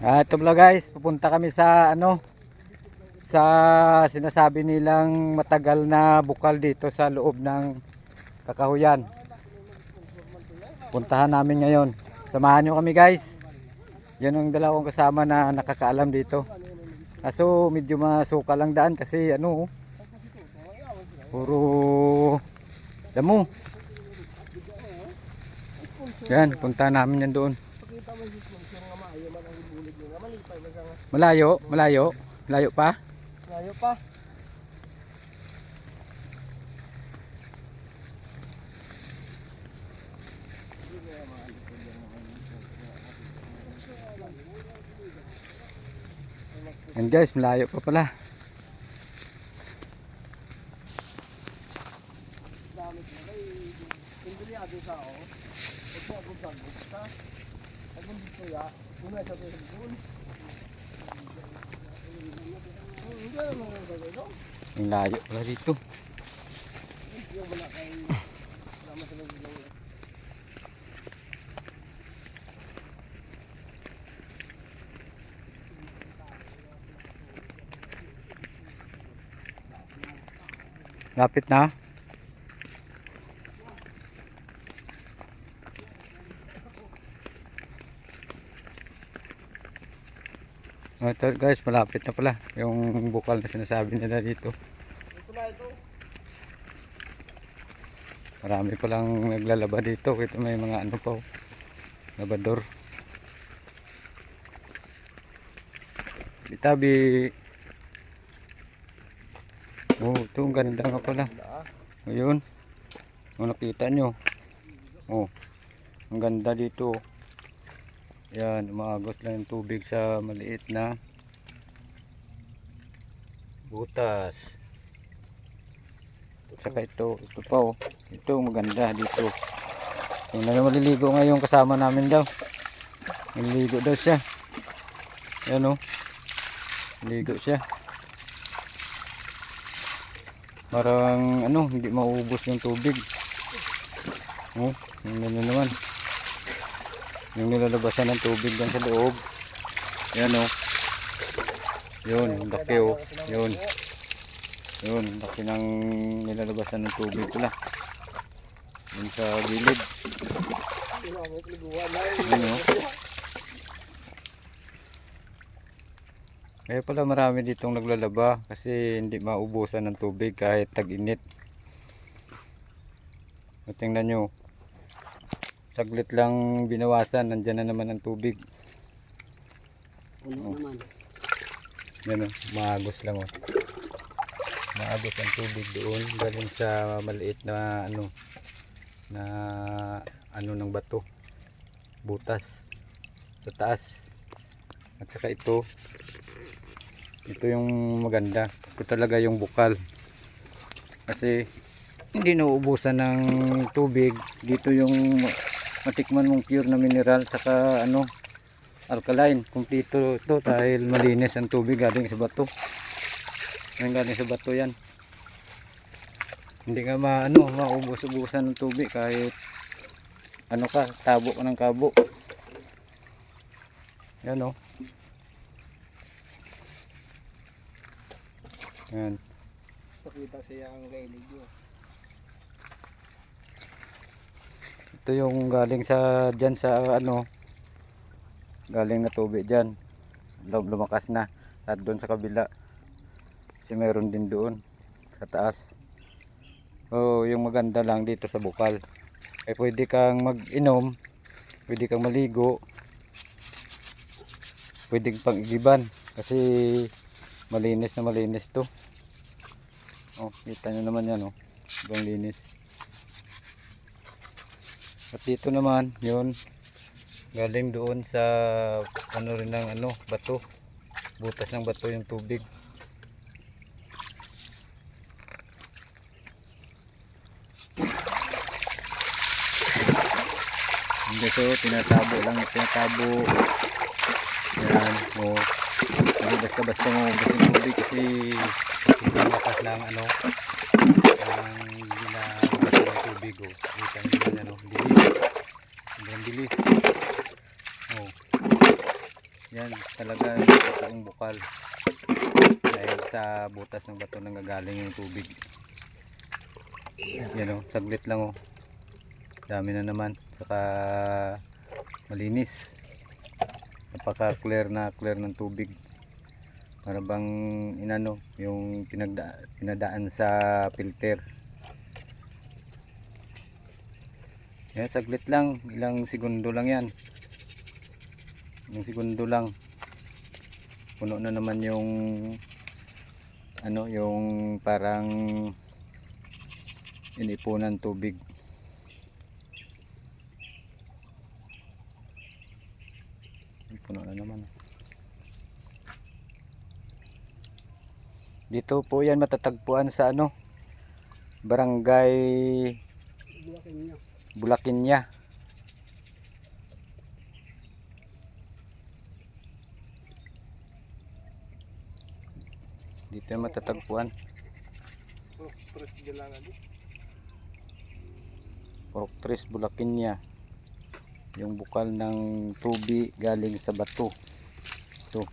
Ah, ito pala guys, pupunta kami sa ano sa sinasabi nilang matagal na bukal dito sa loob ng kakahuyan. Puntahan namin ngayon. Samahan nyo kami guys. Yan ang dalawang kasama na nakakaalam dito. Kaso medyo masuka lang daan kasi ano puro damo. Yan, punta namin yan doon. Malayo, malayo. Malayo pa. Ngayon pa. Yan guys, malayo pa pala. Dami ko kay sa ako. Ito ako sa. Ako dito ya. Una sa ang layo pala dito. Lapit na. Ito guys, malapit na pala yung bukal na sinasabi nila dito. Ito na ito. Marami palang naglalaba dito. Ito may mga ano pa. oh, Labador. Bitabi. Oh, ito ang ganda nga pala. Ayun. Kung nakita nyo. Oh. Ang ganda dito. Yan, umaagos lang yung tubig sa maliit na butas. Saka ito, ito pa oh. Ito maganda dito. Yung na maliligo ngayon kasama namin daw. Maliligo daw siya. Yan oh. Ligo siya. Parang ano, hindi maubos yung tubig. Oh, ano naman. Yung nilalabasan ng tubig dyan sa loob. Yan oh. Yun, laki oh. Yun. Yun, laki ng nilalabasan ng tubig pala. Yun sa gilid. Yun oh. Kaya pala marami ditong naglalaba kasi hindi maubusan ng tubig kahit tag-init. O, Tingnan nyo. Saglit lang binawasan, nandyan na naman ang tubig. Ano naman? Yan o, maagos lang o. Maagos ang tubig doon galing sa maliit na ano na ano ng bato. Butas sa taas. At saka ito ito yung maganda. Ito talaga yung bukal. Kasi hindi nauubusan ng tubig. Dito yung matikman mong pure na mineral saka ano alkaline. Kumpleto ito dahil malinis ang tubig galing sa bato. Ang galing sa bato yan. Hindi ka maano, maubos-ubusan ng tubig kahit ano ka, tabo ka ng kabo. Yan o. Yan. Pakita siya ang religion. Ito yung galing sa dyan sa ano galing na tubig dyan. Lum- Lumakas na at doon sa kabila. Kasi meron din doon sa taas. Oh, yung maganda lang dito sa bukal. Eh pwede kang mag-inom, pwede kang maligo, pwede pang igiban kasi malinis na malinis to. Oh, kita nyo naman yan oh. Ibang linis. At dito naman, yun, galing doon sa ano rin ng ano, bato. Butas ng bato yung tubig. Hindi so, tinatabo lang, tinatabo. Yan, o. Hindi basta-basta mo yung tubig kasi hindi lakas ng ano, ang ginagawa ng tubig o. Kita nyo naman ano, bilis. Sobrang bilis. Oh. Yan, talaga yung bukal. Dahil sa butas ng bato nanggagaling yung tubig. Yan o, saglit lang o. Dami na naman. Saka malinis. Napaka clear na clear ng tubig. Para bang inano, yung pinagda pinadaan sa filter. Yan, saglit lang. Ilang segundo lang yan. Ilang segundo lang. Puno na naman yung ano, yung parang inipunan tubig. Puno na naman. Dito po yan matatagpuan sa ano, barangay Bulakin niya. Dito yung matatagpuan. Proctris Bulakinya. Yung bukal ng tubi galing sa bato. Ito.